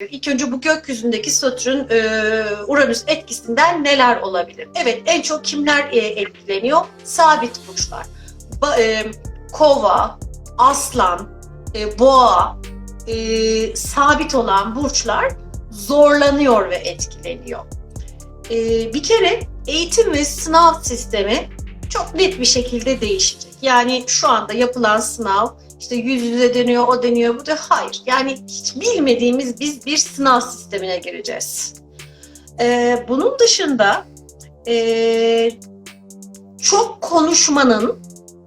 İlk önce bu gökyüzündeki Satürn, e, Uranüs etkisinden neler olabilir? Evet, en çok kimler e, etkileniyor? Sabit burçlar. Ba- e, kova, aslan, e, boğa, e, sabit olan burçlar zorlanıyor ve etkileniyor. E, bir kere eğitim ve sınav sistemi çok net bir şekilde değişecek. Yani şu anda yapılan sınav işte yüz yüze deniyor, o deniyor, bu da hayır. Yani hiç bilmediğimiz biz bir sınav sistemine gireceğiz. Ee, bunun dışında ee, çok konuşmanın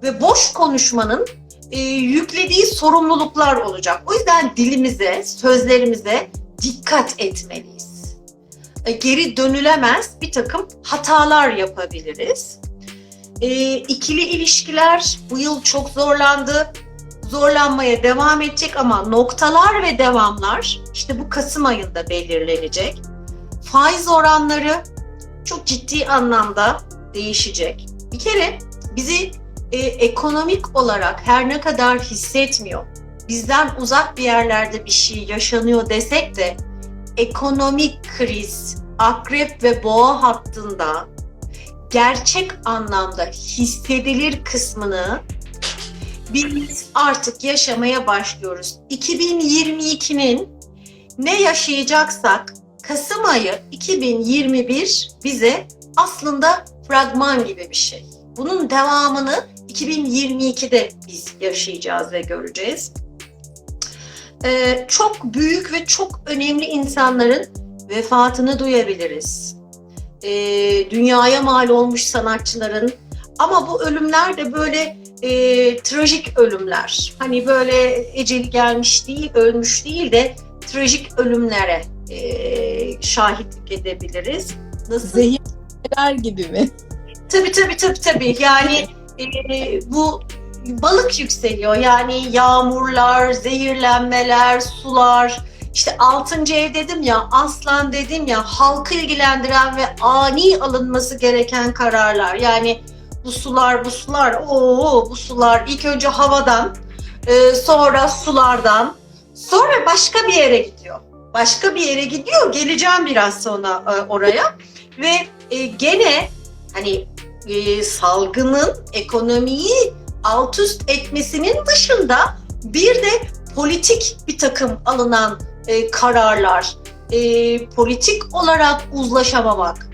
ve boş konuşmanın ee, yüklediği sorumluluklar olacak. O yüzden dilimize, sözlerimize dikkat etmeliyiz. Ee, geri dönülemez bir takım hatalar yapabiliriz. Ee, ikili ilişkiler bu yıl çok zorlandı zorlanmaya devam edecek ama noktalar ve devamlar işte bu Kasım ayında belirlenecek. Faiz oranları çok ciddi anlamda değişecek. Bir kere bizi e, ekonomik olarak her ne kadar hissetmiyor, bizden uzak bir yerlerde bir şey yaşanıyor desek de ekonomik kriz, akrep ve boğa hattında gerçek anlamda hissedilir kısmını biz artık yaşamaya başlıyoruz. 2022'nin ne yaşayacaksak Kasım ayı 2021 bize aslında fragman gibi bir şey. Bunun devamını 2022'de biz yaşayacağız ve göreceğiz. Ee, çok büyük ve çok önemli insanların vefatını duyabiliriz. Ee, dünyaya mal olmuş sanatçıların ama bu ölümler de böyle e, trajik ölümler. Hani böyle eceli gelmiş değil, ölmüş değil de trajik ölümlere e, şahitlik edebiliriz. Nasıl? Zehirler gibi mi? Tabii tabii tabii tabii. Yani e, bu balık yükseliyor. Yani yağmurlar, zehirlenmeler, sular. İşte altıncı ev dedim ya, aslan dedim ya, halkı ilgilendiren ve ani alınması gereken kararlar. Yani bu sular, bu sular, ooo bu sular ilk önce havadan, e, sonra sulardan, sonra başka bir yere gidiyor. Başka bir yere gidiyor. Geleceğim biraz sonra e, oraya. Ve e, gene hani salgının ekonomiyi alt üst etmesinin dışında bir de politik bir takım alınan e, kararlar, e, politik olarak uzlaşamamak,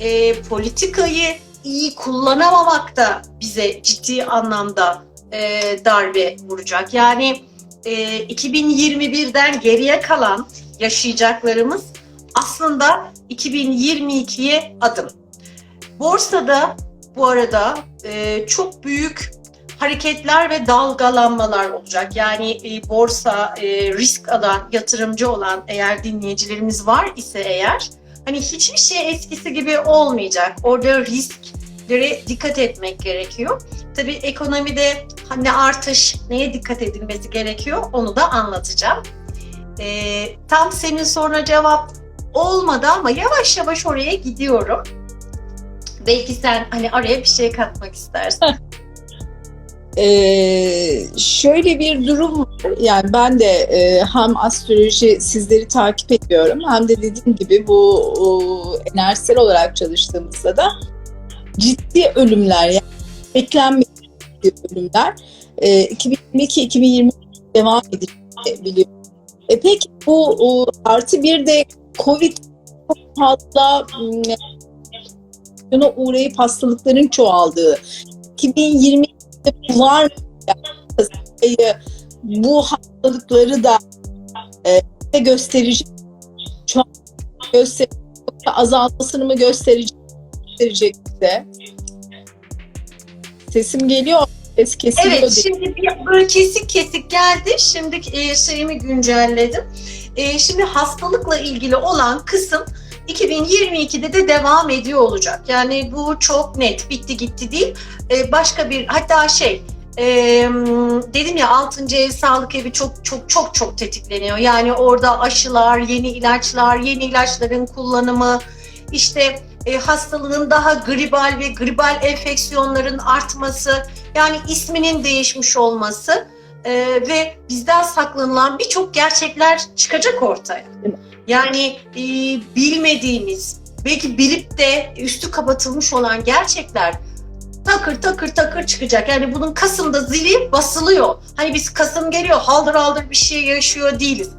e, politikayı iyi kullanamamak da bize ciddi anlamda e, darbe vuracak. Yani e, 2021'den geriye kalan yaşayacaklarımız aslında 2022'ye adım. Borsada bu arada e, çok büyük hareketler ve dalgalanmalar olacak. Yani e, borsa e, risk alan, yatırımcı olan eğer dinleyicilerimiz var ise eğer hani hiçbir şey eskisi gibi olmayacak. Orada risklere dikkat etmek gerekiyor. Tabii ekonomide ne artış, neye dikkat edilmesi gerekiyor onu da anlatacağım. E, tam senin soruna cevap olmadı ama yavaş yavaş oraya gidiyorum. Belki sen hani araya bir şey katmak istersin. Ee, şöyle bir durum var. Yani ben de e, hem astroloji sizleri takip ediyorum hem de dediğim gibi bu o, enerjisel olarak çalıştığımızda da ciddi ölümler yani beklenmedik ölümler e, 2022-2023 devam edecek biliyorum. E peki bu o, artı bir de Covid çok fazla m, uğrayıp hastalıkların çoğaldığı 2020 bu var? Yani, bu hastalıkları da e, gösterecek an gösterecek azalmasını mı gösterecek gösterecek bize? Sesim geliyor. Ses kesiliyor. Evet, şimdi bir, böyle kesik kesik geldi. Şimdi e, şeyimi güncelledim. E, şimdi hastalıkla ilgili olan kısım 2022'de de devam ediyor olacak. Yani bu çok net, bitti gitti değil. E, başka bir, hatta şey, e, dedim ya 6. ev sağlık evi çok çok çok çok tetikleniyor. Yani orada aşılar, yeni ilaçlar, yeni ilaçların kullanımı, işte e, hastalığın daha gribal ve gribal enfeksiyonların artması, yani isminin değişmiş olması e, ve bizden saklanılan birçok gerçekler çıkacak ortaya. Yani e, bilmediğimiz, belki bilip de üstü kapatılmış olan gerçekler takır takır takır çıkacak. Yani bunun Kasım'da zili basılıyor. Hani biz Kasım geliyor haldır haldır bir şey yaşıyor değiliz.